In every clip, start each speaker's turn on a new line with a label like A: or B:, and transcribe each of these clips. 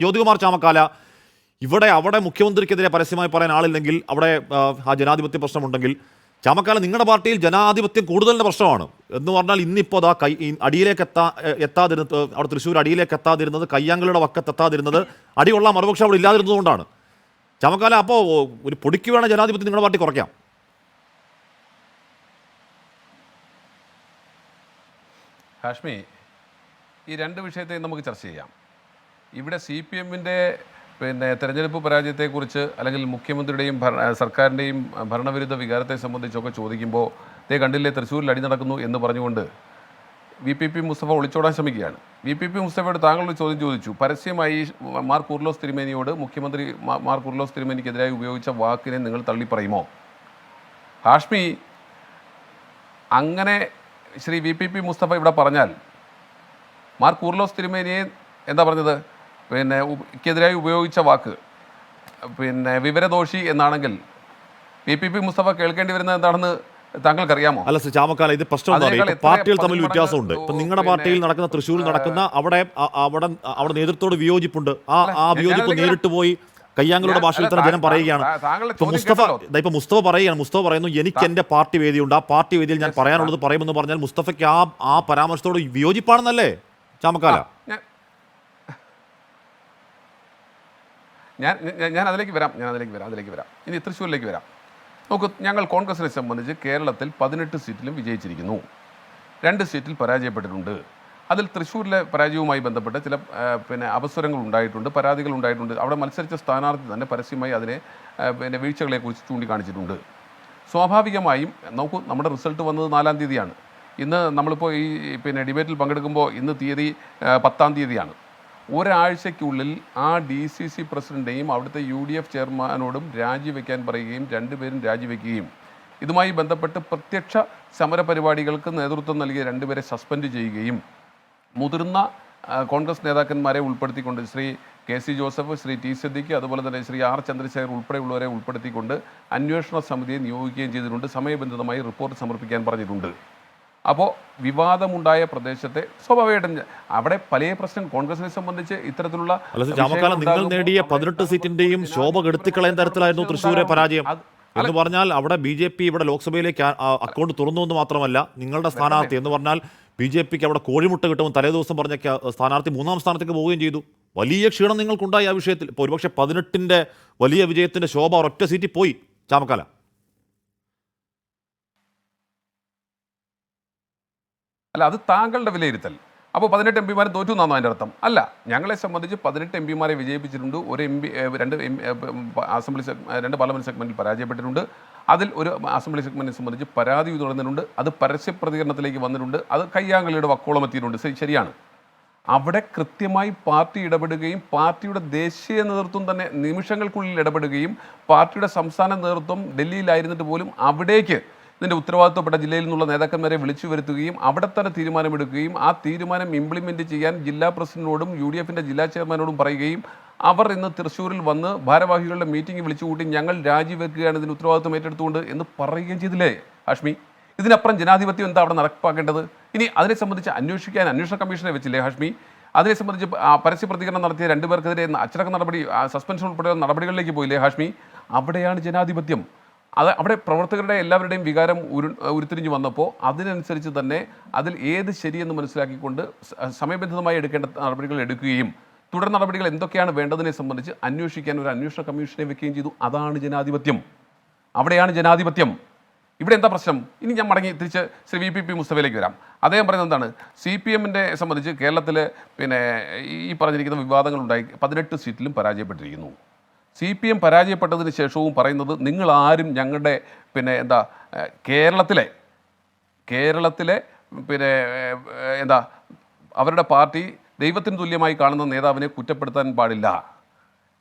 A: ജ്യോതികുമാർ ചാമക്കാല ഇവിടെ അവിടെ മുഖ്യമന്ത്രിക്കെതിരെ പരസ്യമായി പറയാൻ ആളില്ലെങ്കിൽ അവിടെ ആ, ജനാധിപത്യ പ്രശ്നമുണ്ടെങ്കിൽ ചാമക്കാല നിങ്ങളുടെ പാർട്ടിയിൽ ജനാധിപത്യം കൂടുതലിന്റെ പ്രശ്നമാണ്. എന്ന് പറഞ്ഞാൽ ഇന്നിപ്പോൾ അതാ കൈ അടിയിലേക്ക് എത്താ എത്താതിരുന്നത് അവിടെ തൃശ്ശൂർ അടിയിലേക്ക് എത്താതിരുന്നത് കയ്യാങ്കളുടെ വക്കത്ത് എത്താതിരുന്നത് അടിയുള്ള മറുപക്ഷം അവിടെ ഇല്ലാതിരുന്നതുകൊണ്ടാണ് ചാമക്കാല അപ്പോൾ ഒരു പൊടിക്ക് വേണം ജനാധിപത്യം നിങ്ങളുടെ പാർട്ടി കുറയ്ക്കാം.
B: ഹാഷ്മി ഈ രണ്ട് വിഷയത്തെയും നമുക്ക് ചർച്ച ചെയ്യാം. ഇവിടെ സി പി എമ്മിന്റെ പിന്നെ തെരഞ്ഞെടുപ്പ് പരാജയത്തെക്കുറിച്ച് അല്ലെങ്കിൽ മുഖ്യമന്ത്രിയുടെയും ഭരണ സർക്കാരിന്റെയും ഭരണവിരുദ്ധ വികാരത്തെ സംബന്ധിച്ചൊക്കെ ചോദിക്കുമ്പോൾ ദേ കണ്ടില്ലേ തൃശ്ശൂരിൽ അടി നടക്കുന്നു എന്ന് പറഞ്ഞുകൊണ്ട് വി പി പി മുസ്തഫ ഒളിച്ചോടാൻ ശ്രമിക്കുകയാണ്. വി പി പി മുസ്തഫയോട് താങ്കളൊരു ചോദ്യം ചോദിച്ചു. പരസ്യമായി മാർ കുർലോസ് തിരുമേനിയോട് മുഖ്യമന്ത്രി മാർ കുർലോസ് തിരുമേനിക്കെതിരായി ഉപയോഗിച്ച വാക്കിനെ നിങ്ങൾ തള്ളിപ്പറയുമോ ഹാഷ്മി അങ്ങനെ Shri V P P Mustafa ഇവിടെ പറഞ്ഞാൽ മാർ കുർലോസ് തിരുമേനിയെ എന്താ പറഞ്ഞത്? പിന്നെ ക്കെതിരായി ഉപയോഗിച്ച വാക്ക്. പിന്നെ വിവരദോഷി എന്നാണെങ്കിൽ പി പി പി മുസ്തഫ കേൾക്കേണ്ടി വരുന്നത് എന്താണെന്ന് താങ്കൾക്കറിയാമോ?
A: അല്ല ചാമക്കാല ഇത് പ്രശ്നം പാർട്ടികൾ തമ്മിൽ വ്യത്യാസമുണ്ട്. ഇപ്പൊ നിങ്ങളുടെ പാർട്ടിയിൽ നടക്കുന്ന തൃശ്ശൂരിൽ നടക്കുന്ന അവിടെ അവിടെ അവിടെ നേതൃത്വത്തോട് വിയോജിപ്പുണ്ട്. ആ ആ വിയോജിപ്പ് നേരിട്ട് പോയി കയ്യാങ്കളുടെ ഭാഷയിൽ തന്നെ ജനം പറയുകയാണ്. ഇപ്പൊ മുസ്തഫ ഇപ്പൊ മുസ്തഫ പറയുകയാണ്. മുസ്തഫ പറയുന്നു എനിക്ക് എന്റെ പാർട്ടി വേദിയുണ്ട്. ആ പാർട്ടി വേദിയിൽ ഞാൻ പറയാനുള്ളത് പറയുമെന്ന് പറഞ്ഞാൽ മുസ്തഫയ്ക്ക് ആ ആ പരാമർശത്തോട് വിയോജിപ്പാണെന്നല്ലേ ചാമക്കാല?
B: ഞാൻ ഞാൻ അതിലേക്ക് വരാം ഞാൻ അതിലേക്ക് വരാം അതിലേക്ക് വരാം. ഇനി തൃശ്ശൂരിലേക്ക് വരാം. നോക്കൂ ഞങ്ങൾ കോൺഗ്രസിനെ സംബന്ധിച്ച് കേരളത്തിൽ പതിനെട്ട് സീറ്റിലും വിജയിച്ചിരിക്കുന്നു. രണ്ട് സീറ്റിൽ പരാജയപ്പെട്ടിട്ടുണ്ട്. അതിൽ തൃശ്ശൂരിലെ പരാജയവുമായി ബന്ധപ്പെട്ട് ചില പിന്നെ അവസരങ്ങൾ ഉണ്ടായിട്ടുണ്ട് പരാതികൾ ഉണ്ടായിട്ടുണ്ട്. അവിടെ മത്സരിച്ച സ്ഥാനാർത്ഥി തന്നെ പരസ്യമായി അതിനെ പിന്നെ വീഴ്ചകളെക്കുറിച്ച് ചൂണ്ടിക്കാണിച്ചിട്ടുണ്ട്. സ്വാഭാവികമായും നോക്കൂ നമ്മുടെ റിസൾട്ട് വന്നത് നാലാം തീയതിയാണ്. ഇന്ന് നമ്മളിപ്പോൾ ഈ പിന്നെ ഡിബേറ്റിൽ പങ്കെടുക്കുമ്പോൾ ഇന്ന് തീയതി പത്താം തീയതിയാണ്. ഒരാഴ്ചയ്ക്കുള്ളിൽ ആ ഡി സി സി പ്രസിഡന്റേയും അവിടുത്തെ യു ഡി എഫ് ചെയർമാനോടും രാജിവെക്കാൻ പറയുകയും രണ്ടുപേരും രാജിവെക്കുകയും. ഇതുമായി ബന്ധപ്പെട്ട് പ്രത്യക്ഷ സമരപരിപാടികൾക്ക് നേതൃത്വം നൽകിയ രണ്ടുപേരെ സസ്പെൻഡ് ചെയ്യുകയും. മുതിർന്ന കോൺഗ്രസ് നേതാക്കന്മാരെ ഉൾപ്പെടുത്തിക്കൊണ്ട് Shri K C Joseph Shri T Siddique അതുപോലെ തന്നെ ശ്രീ ആർ ചന്ദ്രശേഖർ ഉൾപ്പെടെയുള്ളവരെ ഉൾപ്പെടുത്തിക്കൊണ്ട് അന്വേഷണ സമിതിയെ നിയോഗിക്കുകയും ചെയ്തിട്ടുണ്ട്. സമയബന്ധിതമായി റിപ്പോർട്ട് സമർപ്പിക്കാൻ പറഞ്ഞിട്ടുണ്ട്. അപ്പോൾ വിവാദമുണ്ടായ പ്രദേശത്തെ സ്വാഭാവികമായിട്ടും അവിടെ പല പ്രശ്നം കോൺഗ്രസിനെ സംബന്ധിച്ച് ഇത്തരത്തിലുള്ള
A: നിങ്ങൾ നേടിയ പതിനെട്ട് സീറ്റിന്റെയും ശോഭ കെടുത്തിക്കളയും തരത്തിലായിരുന്നു തൃശ്ശൂരെ പരാജയം. എന്ന് പറഞ്ഞാൽ അവിടെ ബി ജെ പി ഇവിടെ ലോക്സഭയിലേക്ക് അക്കൗണ്ട് തുറന്നു എന്ന് മാത്രമല്ല നിങ്ങളുടെ സ്ഥാനാർത്ഥി എന്ന് പറഞ്ഞാൽ ബി ജെ പിക്ക് അവിടെ കോഴിമുട്ട കിട്ടുമെന്ന് തലേ ദിവസം പറഞ്ഞ സ്ഥാനാർത്ഥി മൂന്നാം സ്ഥാനത്തേക്ക് പോവുകയും ചെയ്തു. വലിയ ക്ഷീണം നിങ്ങൾക്കുണ്ടായി ആ വിഷയത്തിൽ. ഇപ്പോൾ ഒരുപക്ഷെ പതിനെട്ടിന്റെ വലിയ വിജയത്തിന്റെ ശോഭ ഒരൊറ്റ സീറ്റിൽ പോയി ചാമക്കാല
B: അല്ല അത് താങ്കളുടെ വിലയിരുത്തൽ. അപ്പോൾ പതിനെട്ട് എം പിമാരെ തോറ്റു എന്നാണോ അതിന്റെ അർത്ഥം? അല്ല ഞങ്ങളെ സംബന്ധിച്ച് പതിനെട്ട് എം പിമാരെ വിജയിപ്പിച്ചിട്ടുണ്ട്. ഒരു എം പി രണ്ട് എം അസംബ്ലി രണ്ട് പാർലമെന്റ് സെഗ്മെന്റിൽ പരാജയപ്പെട്ടിട്ടുണ്ട്. അതിൽ ഒരു അസംബ്ലി സെഗ്മെന്റിനെ സംബന്ധിച്ച് പരാതി തുടർന്നിട്ടുണ്ട്. അത് പരസ്യ പ്രതികരണത്തിലേക്ക് വന്നിട്ടുണ്ട്. അത് കയ്യാങ്കളിയുടെ വക്കോളം എത്തിയിട്ടുണ്ട്. ശരി- ശരിയാണ്. അവിടെ കൃത്യമായി പാർട്ടി ഇടപെടുകയും പാർട്ടിയുടെ ദേശീയ നേതൃത്വം തന്നെ നിമിഷങ്ങൾക്കുള്ളിൽ ഇടപെടുകയും പാർട്ടിയുടെ സംസ്ഥാന നേതൃത്വം ഡൽഹിയിലായിരുന്നിട്ട് പോലും അവിടേക്ക് ഇതിന്റെ ഉത്തരവാദിത്വപ്പെട്ട ജില്ലയിൽ നിന്നുള്ള നേതാക്കന്മാരെ വിളിച്ചു വരുത്തുകയും അവിടെ തന്നെ തീരുമാനമെടുക്കുകയും ആ തീരുമാനം ഇംപ്ലിമെന്റ് ചെയ്യാൻ ജില്ലാ പ്രസിഡന്റിനോടും യു ഡി എഫിന്റെ ജില്ലാ ചെയർമാനോടും പറയുകയും അവർ ഇന്ന് തൃശ്ശൂരിൽ വന്ന് ഭാരവാഹികളുടെ മീറ്റിംഗ് വിളിച്ചുകൂട്ടി ഞങ്ങൾ രാജിവെക്കുകയാണ് ഇതിന് ഉത്തരവാദിത്വം ഏറ്റെടുത്തുകൊണ്ട് എന്ന് പറയുകയും ചെയ്തില്ലേ ഹാഷ്മി? ഇതിനപ്പുറം ജനാധിപത്യം എന്താ അവിടെ നടപ്പാക്കേണ്ടത്? ഇനി അതിനെ സംബന്ധിച്ച് അന്വേഷിക്കാൻ അന്വേഷണ കമ്മീഷനെ വെച്ചില്ലേ ഹാഷ്മി? അതിനെ സംബന്ധിച്ച് പരസ്യ പ്രതികരണം നടത്തിയ രണ്ടുപേർക്കെതിരെ അച്ചടക്ക നടപടി സസ്പെൻഷൻ ഉൾപ്പെടെയുള്ള നടപടികളിലേക്ക് പോയില്ലേ ഹാഷ്മി? അവിടെയാണ് ജനാധിപത്യം. അത് അവിടെ പ്രവർത്തകരുടെ എല്ലാവരുടെയും വികാരം ഉരു ഉരുത്തിരിഞ്ഞു വന്നപ്പോൾ അതിനനുസരിച്ച് തന്നെ അതിൽ ഏത് ശരിയെന്ന് മനസ്സിലാക്കിക്കൊണ്ട് സമയബന്ധിതമായി എടുക്കേണ്ട നടപടികൾ എടുക്കുകയും തുടർ നടപടികൾ എന്തൊക്കെയാണ് വേണ്ടതിനെ സംബന്ധിച്ച് അന്വേഷിക്കാൻ ഒരു അന്വേഷണ കമ്മീഷനെ വെക്കുകയും ചെയ്തു. അതാണ് ജനാധിപത്യം. അവിടെയാണ് ജനാധിപത്യം. ഇവിടെ എന്താ പ്രശ്നം? ഇനി ഞാൻ മടങ്ങി തിരിച്ച് ശ്രീ വി പി പി മുസ്തഫയിലേക്ക് വരാം. അദ്ദേഹം പറയുന്നത് എന്താണ്? സി പി എമ്മിന്റെ സംബന്ധിച്ച് കേരളത്തിൽ പിന്നെ ഈ പറഞ്ഞിരിക്കുന്ന വിവാദങ്ങളുണ്ടായി പതിനെട്ട് സീറ്റിലും പരാജയപ്പെട്ടിരിക്കുന്നു. സി പി എം പരാജയപ്പെട്ടതിന് ശേഷവും പറയുന്നത് നിങ്ങൾ ആരും ഞങ്ങളുടെ പിന്നെ എന്താ കേരളത്തിലെ കേരളത്തിലെ പിന്നെ എന്താ അവരുടെ പാർട്ടി ദൈവത്തിന് തുല്യമായി കാണുന്ന നേതാവിനെ കുറ്റപ്പെടുത്താൻ പാടില്ല.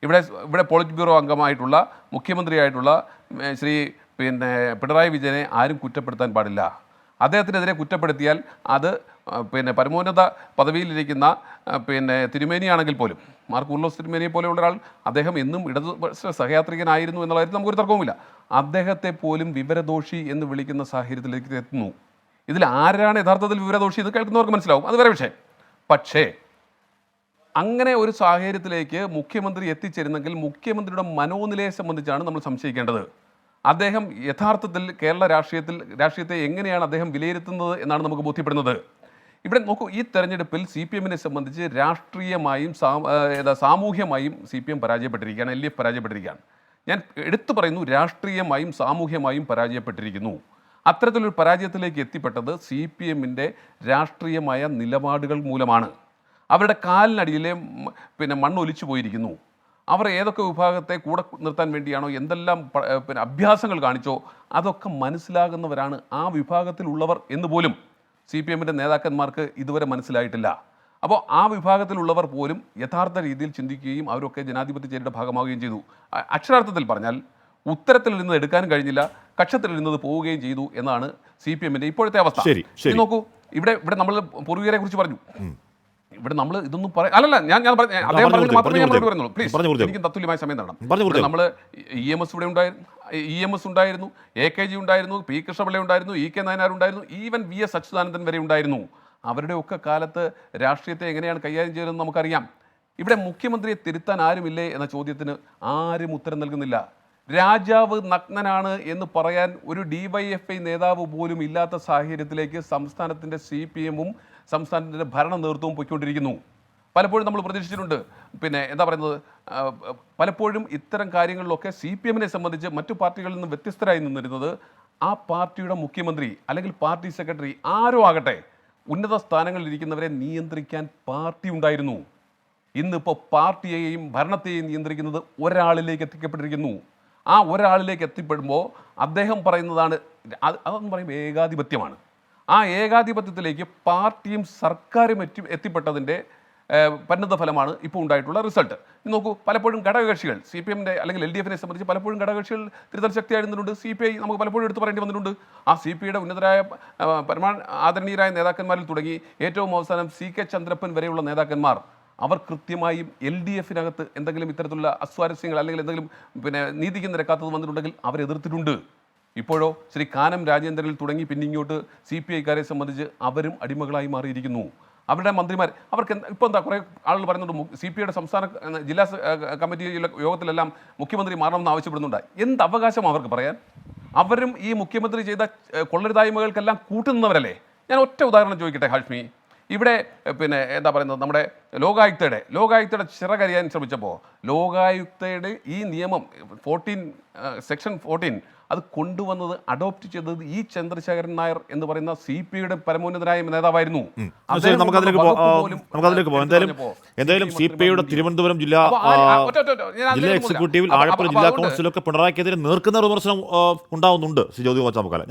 B: ഇവിടെ ഇവിടെ പോളിറ്റ് ബ്യൂറോ അംഗമായിട്ടുള്ള മുഖ്യമന്ത്രിയായിട്ടുള്ള ശ്രീ പിന്നെ പിണറായി വിജയനെ ആരും കുറ്റപ്പെടുത്താൻ പാടില്ല. അദ്ദേഹത്തിനെതിരെ കുറ്റപ്പെടുത്തിയാൽ അത് പിന്നെ പരമോന്നത പദവിയിലിരിക്കുന്ന പിന്നെ തിരുമേനിയാണെങ്കിൽ പോലും മാർക്ക് ഉർലോസ് തിരുമേനിയെ പോലെയുള്ള ഒരാൾ അദ്ദേഹം എന്നും ഇടത് സഹയാത്രികനായിരുന്നു എന്നുള്ള കാര്യത്തിൽ നമുക്കൊരു തർക്കവുമില്ല. അദ്ദേഹത്തെ പോലും വിവരദോഷി എന്ന് വിളിക്കുന്ന സാഹചര്യത്തിലേക്ക് എത്തുന്നു. ഇതിൽ ആരാണ് യഥാർത്ഥത്തിൽ വിവരദോഷി എന്ന് കേൾക്കുന്നവർക്ക് മനസ്സിലാവും. അത് വേറെ വിഷയം. പക്ഷേ അങ്ങനെ ഒരു സാഹചര്യത്തിലേക്ക് മുഖ്യമന്ത്രി എത്തിച്ചേരുന്നെങ്കിൽ മുഖ്യമന്ത്രിയുടെ മനോനിലയെ സംബന്ധിച്ചാണ് നമ്മൾ സംശയിക്കേണ്ടത്. അദ്ദേഹം യഥാർത്ഥത്തിൽ കേരള രാഷ്ട്രീയത്തിൽ രാഷ്ട്രീയത്തെ എങ്ങനെയാണ് അദ്ദേഹം വിലയിരുത്തുന്നത് എന്നാണ് നമുക്ക് ബോധ്യപ്പെടുന്നത്. ഇവിടെ നോക്കൂ ഈ തെരഞ്ഞെടുപ്പിൽ സി പി എമ്മിനെ സംബന്ധിച്ച് രാഷ്ട്രീയമായും സാമൂഹ്യമായും സി പി എം പരാജയപ്പെട്ടിരിക്കുകയാണ് എൽ ഡി എഫ് പരാജയപ്പെട്ടിരിക്കുകയാണ്. ഞാൻ എടുത്തു പറയുന്നു രാഷ്ട്രീയമായും സാമൂഹ്യമായും പരാജയപ്പെട്ടിരിക്കുന്നു. അത്തരത്തിലൊരു പരാജയത്തിലേക്ക് എത്തിപ്പെട്ടത് സി പി എമ്മിന്റെ രാഷ്ട്രീയമായ നിലപാടുകൾ മൂലമാണ്. അവരുടെ കാലിനടിയിലെ പിന്നെ മണ്ണൊലിച്ചു പോയിരിക്കുന്നു. അവർ ഏതൊക്കെ വിഭാഗത്തെ കൂടെ നിർത്താൻ വേണ്ടിയാണോ എന്തെല്ലാം പിന്നെ അഭ്യാസങ്ങൾ കാണിച്ചോ അതൊക്കെ മനസ്സിലാകുന്നവരാണ് ആ വിഭാഗത്തിലുള്ളവർ എന്ന് പോലും. സി പി എമ്മിന്റെ നേതാക്കന്മാർക്ക് ഇതുവരെ മനസ്സിലായിട്ടില്ല. അപ്പോൾ ആ വിഭാഗത്തിലുള്ളവർ പോലും യഥാർത്ഥ രീതിയിൽ ചിന്തിക്കുകയും അവരൊക്കെ ജനാധിപത്യ ചേരിയുടെ ഭാഗമാവുകയും ചെയ്തു. അക്ഷരാർത്ഥത്തിൽ പറഞ്ഞാൽ ഉത്തരത്തിൽ നിന്ന് എടുക്കാൻ കഴിഞ്ഞില്ല കക്ഷത്തിൽ നിന്നത് പോവുകയും ചെയ്തു എന്നാണ് സി പി എമ്മിന്റെ ഇപ്പോഴത്തെ അവസ്ഥ. നോക്കൂ ഇവിടെ ഇവിടെ നമ്മൾ പൂർവികരെ കുറിച്ച് പറഞ്ഞു ഇവിടെ നമ്മൾ ഇതൊന്നും പറയാം അല്ലല്ല ഞാൻ ഞാൻ പറഞ്ഞു അദ്ദേഹം
A: പറഞ്ഞു
B: മാത്രമേ ഞാൻ പറയുന്നുള്ളൂ പ്ലീസ് എനിക്ക് തത്തുല്യമായ സമയം തരണം. നമ്മൾ ഇ എം എസ് ഇവിടെ ഉണ്ടായിരുന്നു ഇ എം എസ് ഉണ്ടായിരുന്നു എ കെ ജി ഉണ്ടായിരുന്നു പി കൃഷ്ണപിള്ള ഉണ്ടായിരുന്നു ഇ കെ നായനാർ ഉണ്ടായിരുന്നു ഈവൻ വി എസ് അച്യുതാനന്ദൻ വരെ ഉണ്ടായിരുന്നു. അവരുടെ ഒക്കെ കാലത്ത് രാഷ്ട്രീയത്തെ എങ്ങനെയാണ് കൈകാര്യം ചെയ്യുന്നതെന്ന് നമുക്കറിയാം. ഇവിടെ മുഖ്യമന്ത്രിയെ തിരുത്താൻ ആരുമില്ലേ എന്ന ചോദ്യത്തിന് ആരും ഉത്തരം നൽകുന്നില്ല. രാജാവ് നഗ്നനാണ് എന്ന് പറയാൻ ഒരു ഡി വൈ എഫ് ഐ നേതാവ് പോലും ഇല്ലാത്ത സാഹചര്യത്തിലേക്ക് സംസ്ഥാനത്തിന്റെ സി പി എമ്മും സംസ്ഥാനത്തിന്റെ ഭരണ നേതൃത്വവും പൊയ്ക്കൊണ്ടിരിക്കുന്നു. പലപ്പോഴും നമ്മൾ പ്രതീക്ഷിച്ചിട്ടുണ്ട്. പിന്നെ എന്താ പറയുന്നത്? പലപ്പോഴും ഇത്തരം കാര്യങ്ങളിലൊക്കെ സി പി എമ്മിനെ സംബന്ധിച്ച് മറ്റു പാർട്ടികളിൽ നിന്ന് വ്യത്യസ്തരായി നിന്നിരുന്നത് ആ പാർട്ടിയുടെ മുഖ്യമന്ത്രി അല്ലെങ്കിൽ പാർട്ടി സെക്രട്ടറി ആരോ ആകട്ടെ ഉന്നത സ്ഥാനങ്ങളിൽ ഇരിക്കുന്നവരെ നിയന്ത്രിക്കാൻ പാർട്ടി ഉണ്ടായിരുന്നു. ഇന്നിപ്പോൾ പാർട്ടിയെയും ഭരണത്തെയും നിയന്ത്രിക്കുന്നത് ഒരാളിലേക്ക് എത്തിക്കപ്പെട്ടിരിക്കുന്നു. ആ ഒരാളിലേക്ക് എത്തിപ്പെടുമ്പോൾ അദ്ദേഹം പറയുന്നതാണ് അത് അതെന്ന് പറയുമ്പോൾ ഏകാധിപത്യമാണ്. ആ ഏകാധിപത്യത്തിലേക്ക് പാർട്ടിയും സർക്കാരും എത്തി എത്തിപ്പെട്ടതിന്റെ പരിണത ഫലമാണ് ഇപ്പോൾ ഉണ്ടായിട്ടുള്ള റിസൾട്ട്. നോക്കൂ പലപ്പോഴും ഘടകകക്ഷികൾ സി പി എമ്മിന്റെ അല്ലെങ്കിൽ എൽ ഡി എഫിനെ സംബന്ധിച്ച് പലപ്പോഴും ഘടകകക്ഷികൾ തിരുത്തൽ ശക്തിയായിരുന്നുണ്ട് സി പി ഐ നമുക്ക് പലപ്പോഴും എടുത്തു പറയേണ്ടി വന്നിട്ടുണ്ട്. ആ സി പി ഐയുടെ ഉന്നതരായ പരമാ ആദരണീയരായ നേതാക്കന്മാരിൽ തുടങ്ങി ഏറ്റവും അവസാനം സി കെ ചന്ദ്രപ്പൻ വരെയുള്ള നേതാക്കന്മാർ അവർ കൃത്യമായും എൽ ഡി എഫിനകത്ത് എന്തെങ്കിലും ഇത്തരത്തിലുള്ള അസ്വാരസ്യങ്ങൾ അല്ലെങ്കിൽ എന്തെങ്കിലും പിന്നെ നീതിക്ക് നിരക്കാത്തത് വന്നിട്ടുണ്ടെങ്കിൽ അവർ എതിർത്തിട്ടുണ്ട് ഇപ്പോഴോ ശ്രീ കാനം രാജേന്ദ്രനിൽ തുടങ്ങി പിന്നെ ഇങ്ങോട്ട് സി പി ഐക്കാരെ സംബന്ധിച്ച് അവരും അടിമകളായി മാറിയിരിക്കുന്നു. അവരുടെ മന്ത്രിമാർ അവർക്ക് ഇപ്പോൾ എന്താ കുറേ ആളുകൾ പറയുന്നുണ്ട് സി പി ഐയുടെ സംസ്ഥാന ജില്ലാ കമ്മിറ്റിയിലെ യോഗത്തിലെല്ലാം മുഖ്യമന്ത്രി മാറണമെന്ന് ആവശ്യപ്പെടുന്നുണ്ട്. എന്ത് അവകാശം അവർക്ക് പറയാൻ? അവരും ഈ മുഖ്യമന്ത്രി ചെയ്ത കൊള്ളരുതായ്മകൾക്കെല്ലാം കൂട്ടുന്നവരല്ലേ? ഞാൻ ഒറ്റ ഉദാഹരണം ചോദിക്കട്ടെ ഹാഷ്മി. ഇവിടെ പിന്നെ എന്താ പറയുന്നത് നമ്മുടെ ലോകായുക്തയുടെ ലോകായുക്തയുടെ ചിറകരിയാൻ ശ്രമിച്ചപ്പോൾ ലോകായുക്തയുടെ ഈ നിയമം ഫോർട്ടീൻ സെക്ഷൻ ഫോർട്ടീൻ അത് കൊണ്ടുവന്നത് അഡോപ്റ്റ് ചെയ്തത് ഈ ചന്ദ്രശേഖരൻ നായർ എന്ന് പറയുന്ന സി പി ഐയുടെ പരമോന്നതരായ നേതാവായിരുന്നു
A: എന്തായാലും എന്തായാലും സി പി ഐയുടെ തിരുവനന്തപുരം ജില്ലാ എക്സിക്യൂട്ടീവിൽ. ആലപ്പുഴ ജില്ലാ കൗൺസിലൊക്കെ പിണറായിക്കെതിരെ നേർക്കുന്ന വിമർശനം ഉണ്ടാവുന്നുണ്ട്. ശ്രീ ജ്യോതി ഗോച്ചാമക്കാല